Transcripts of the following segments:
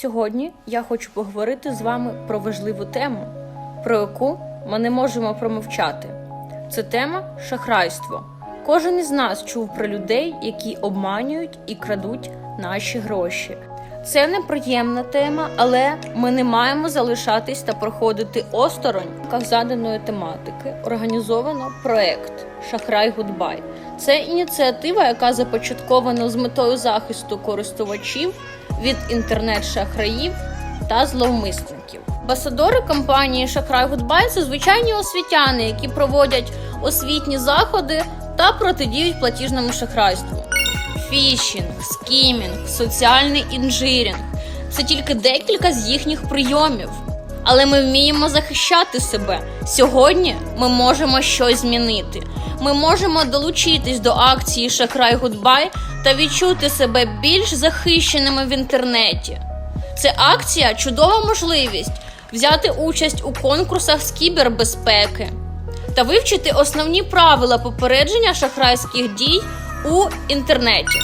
Сьогодні я хочу поговорити з вами про важливу тему, про яку ми не можемо промовчати. Це тема шахрайство. Кожен із нас чув про людей, які обманюють і крадуть наші гроші. Це неприємна тема, але ми не маємо залишатись та проходити осторонь заданої тематики. Організовано проект Шахрай Гудбай. Це ініціатива, яка започаткована з метою захисту користувачів від інтернет-шахраїв та зловмисників. Амбасадори компанії Шахрай Гудбай це звичайні освітяни, які проводять освітні заходи та протидіють платіжному шахрайству. Фішінг, скімінг, соціальний інжирінг це тільки декілька з їхніх прийомів. Але ми вміємо захищати себе. Сьогодні ми можемо щось змінити. Ми можемо долучитись до акції Шахрай Гудбай та відчути себе більш захищеними в інтернеті. Це акція чудова можливість взяти участь у конкурсах з кібербезпеки та вивчити основні правила попередження шахрайських дій у інтернеті.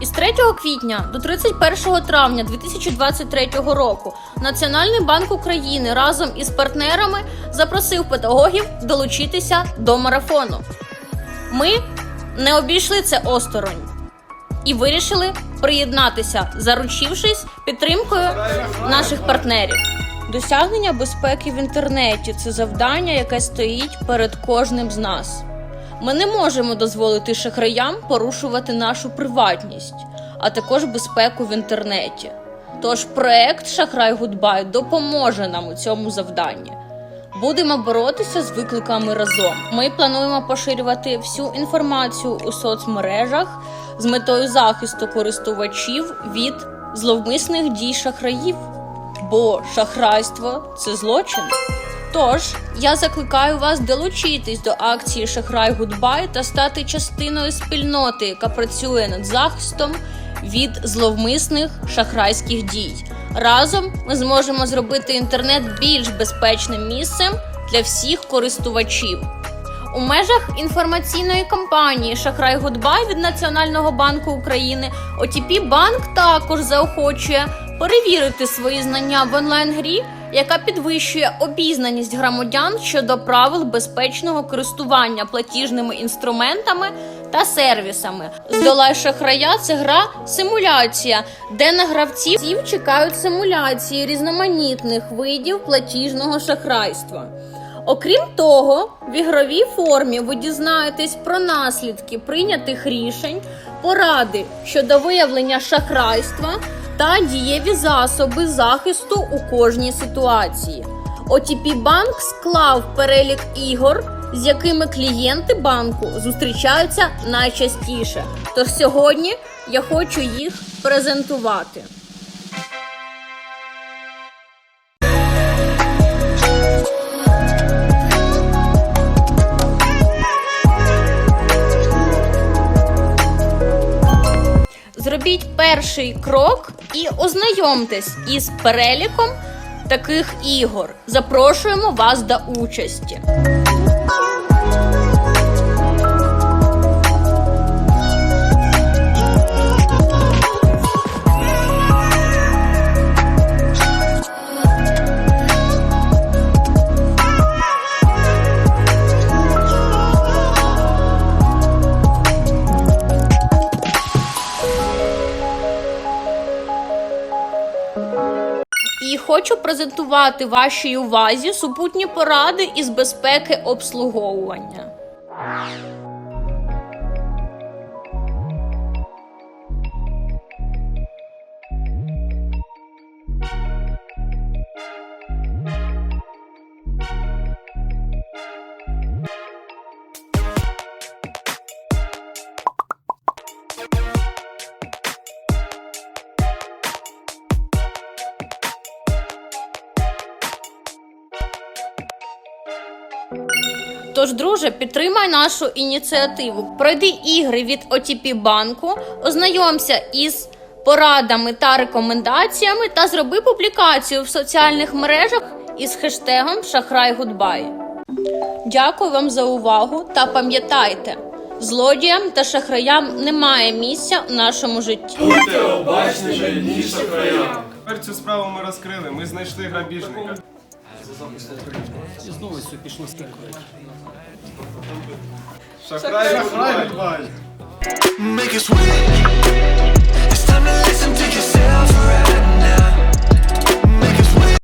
Із 3 квітня до 31 травня 2023 року Національний банк України разом із партнерами запросив педагогів долучитися до марафону. Ми не обійшли це осторонь і вирішили приєднатися, заручившись підтримкою наших партнерів. Досягнення безпеки в інтернеті це завдання, яке стоїть перед кожним з нас. Ми не можемо дозволити шахраям порушувати нашу приватність, а також безпеку в інтернеті. Тож проект Шахрай Гудбай допоможе нам у цьому завданні. Будемо боротися з викликами разом. Ми плануємо поширювати всю інформацію у соцмережах з метою захисту користувачів від зловмисних дій шахраїв, бо шахрайство це злочин. Тож я закликаю вас долучитись до акції Шахрай Гудбай та стати частиною спільноти, яка працює над захистом від зловмисних шахрайських дій. Разом ми зможемо зробити інтернет більш безпечним місцем для всіх користувачів. У межах інформаційної кампанії Шахрай Гудбай від Національного банку України OTP Банк також заохочує перевірити свої знання в онлайн-грі, яка підвищує обізнаність громадян щодо правил безпечного користування платіжними інструментами та сервісами. Здолай шахрая це гра симуляція, де на гравців чекають симуляції різноманітних видів платіжного шахрайства. Окрім того, в ігровій формі ви дізнаєтесь про наслідки прийнятих рішень, поради щодо виявлення шахрайства та дієві засоби захисту у кожній ситуації. OTP Банк склав перелік ігор, з якими клієнти банку зустрічаються найчастіше. Тож сьогодні я хочу їх презентувати. Перший крок і ознайомтесь із переліком таких ігор. Запрошуємо вас до участі. І хочу презентувати вашій увазі супутні поради із безпеки обслуговування. Тож, друже, підтримай нашу ініціативу. Пройди ігри від OTP банку, ознайомся із порадами та рекомендаціями та зроби публікацію в соціальних мережах із хештегом Шахрай Гудбай. Дякую вам за увагу та пам'ятайте, злодіям та шахраям немає місця у нашому житті. Будьте обачними ніж шахраям. Тепер цю справу ми розкрили. Ми знайшли грабіжника. І знову все пішло стикувати. Шахрай, Make us wait. It's time to listen to yourself.